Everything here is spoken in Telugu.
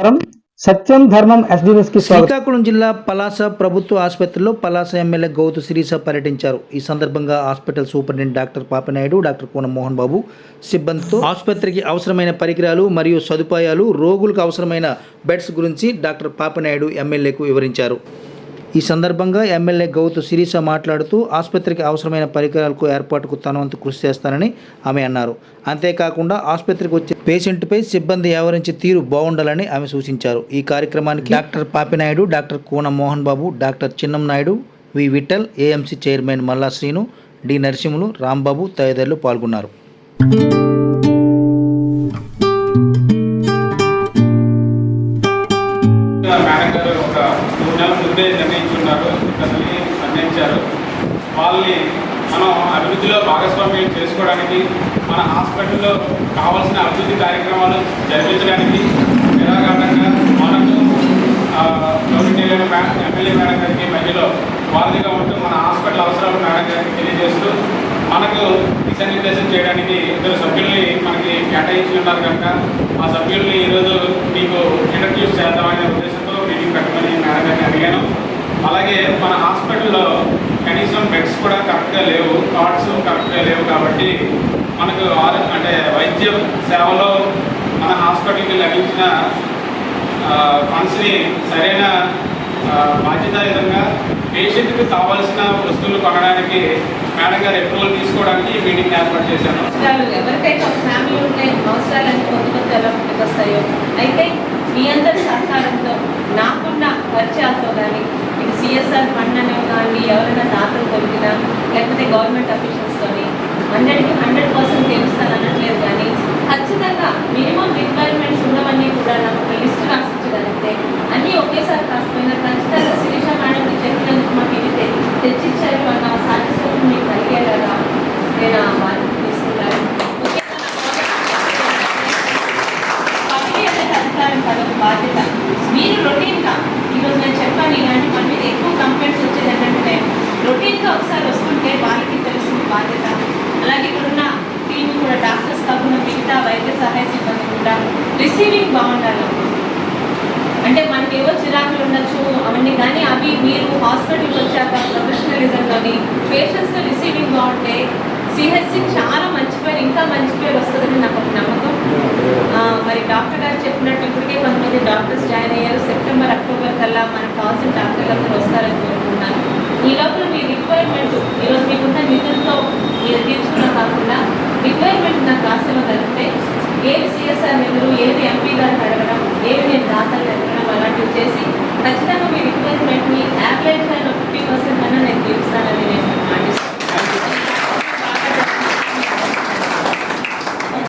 నమస్కారం. సత్యం ధర్మం ఎస్డిఎస్కి శ్రీకాకుళం జిల్లా పలాస ప్రభుత్వ ఆసుపత్రిలో పలాస ఎమ్మెల్యే గౌతు శిరీష పర్యటించారు. ఈ సందర్భంగా hospital superintendent doctor Papinaidu doctor Kona Mohan Babu సిబ్బందితో ఆసుపత్రికి అవసరమైన పరికరాలు మరియు సదుపాయాలు రోగులకు అవసరమైన బెడ్స్ గురించి డాక్టర్ పాపినాయుడు ఎమ్మెల్యేకు వివరించారు. ఈ సందర్భంగా ఎమ్మెల్యే గౌతు శిరీష మాట్లాడుతూ ఆసుపత్రికి అవసరమైన పరికరాలకు ఏర్పాటుకు తన వంతు కృషి చేస్తానని ఆమె అన్నారు. అంతేకాకుండా ఆసుపత్రికి వచ్చే పేషెంట్పై సిబ్బంది వ్యవహరించే తీరు బాగుండాలని ఆమె సూచించారు. ఈ కార్యక్రమానికి doctor Papinaidu doctor Koona Mohan Babu doctor Chinnam Naidu V Vithal AMC chairman Malla Srinu D Narasimhulu Rambabu తదితరులు పాల్గొన్నారు. ముందే నిర్ణయించున్నారు ఇతన్ని నిర్ణయించారు వాళ్ళని మనం అభివృద్ధిలో భాగస్వామ్యం చేసుకోవడానికి మన హాస్పిటల్లో కావాల్సిన అభివృద్ధి కార్యక్రమాలు జరిపించడానికి నిరాఘాటంగా మనకు గవర్నమెంట్ ఎమ్మెల్యే మేడం గారికి మధ్యలో వారధిగా ఉంటూ మన హాస్పిటల్ అవసరాలు మేడం గారికి తెలియజేస్తూ మనకు దిశానిర్దేశం చేయడానికి ఇద్దరు సభ్యుల్ని మనకి కేటాయించి ఉన్నారు కనుక ఆ సభ్యుల్ని ఈరోజు మీకు ఇంట్రడ్యూస్ చేద్దామనే ఉద్దేశంతో మీటింగ్ పెట్టమని మేడం గారిని అలాగే మన హాస్పిటల్లో కనీసం బెడ్స్ కూడా కరెక్ట్గా లేవు కార్డ్స్ కరెక్ట్గా లేవు కాబట్టి మనకు అంటే వైద్య సేవలో మన హాస్పిటల్కి లభించిన ఫండ్స్ని సరైన బాధ్యతాయుతంగా పేషెంట్కి కావాల్సిన వస్తువులు కొనడానికి మేడం గారు అప్రూవల్ తీసుకోవడానికి ఈ మీటింగ్ ఏర్పాటు చేశాను ఎవరికైతే ఫ్యామిలీ ఎలా అయితే మీ అందరి సహకారంతో నాకున్న పరిచయాలతో కానీ ఇది సిఎస్ఆర్ ఫండ్ అనేవి కానీ ఎవరైనా దాతలు దొరికినా లేకపోతే గవర్నమెంట్ అఫీషియల్స్తోని హండ్రెడ్కి హండ్రెడ్ పర్సెంట్ తెలుస్తాను అనట్లేదు కానీ ఖచ్చితంగా మినిమం రిక్వైర్మెంట్స్ ఉన్నవన్నీ కూడా నాకు ఒక లిస్ట్ రాసిచ్చగలిగితే అన్నీ ఒకేసారి కాకపోయినా ఖచ్చితంగా శిరీష మేడంకి చెప్పినందుకు మాకు ఇది తెచ్చిచ్చారు అన్న సాటిస్ఫాక్షన్ మీకు కలిగేలాగా నేను ఆ బాధ్యత తీసుకుంటాను. బాధ్యత. మీరు రొటీన్గా ఈరోజు నేను చెప్పాను ఇలాంటి మన మీద ఎక్కువ కంప్లైంట్స్ వచ్చేది ఏంటంటే రొటీన్గా ఒకసారి వస్తుంటే వాళ్ళకి తెలిసిన బాధ్యత అలాగే ఇక్కడ ఉన్న టీం కూడా డాక్టర్స్ కాకుండా మిగతా వైద్య సహాయ సిబ్బంది కూడా రిసీవింగ్ బాగుండాలి. అంటే మనకి ఏవో చిరాకులు ఉండొచ్చు అవన్నీ కానీ అవి మీరు హాస్పిటల్కి వచ్చాక ప్రొఫెషనలిజంలోని పేషెంట్స్తో రిసీవింగ్ బాగుంటే సిహెచ్సి చాలా మంచి పేరు ఇంకా మంచి పేరు వస్తుందని నాకు ఒక నమ్మకం. మరి డాక్టర్ గారు చెప్పినట్టు ఇప్పటికే కొంతమంది డాక్టర్స్ జాయిన్ అయ్యారు. సెప్టెంబర్ అక్టోబర్ కల్లా మనకు కావాల్సిన డాక్టర్లు అందరూ వస్తారని కోరుకుంటున్నాను. ఈ లోపల మీ రిక్వైర్మెంట్ ఈరోజు మీకున్న నిధులతో మీరు తీర్చుకున్న కాకుండా రిక్వైర్మెంట్ నాకు రాసివ్వగలిగితే ఏది సిఎస్ఆర్ నిధులు ఏది ఎంపీ గారిని అడగడం ఏది నేను దాతలు అడగడం అలాంటివి చేసి ఖచ్చితంగా మీ రిక్వైర్మెంట్ని యావరేజ్ అయిన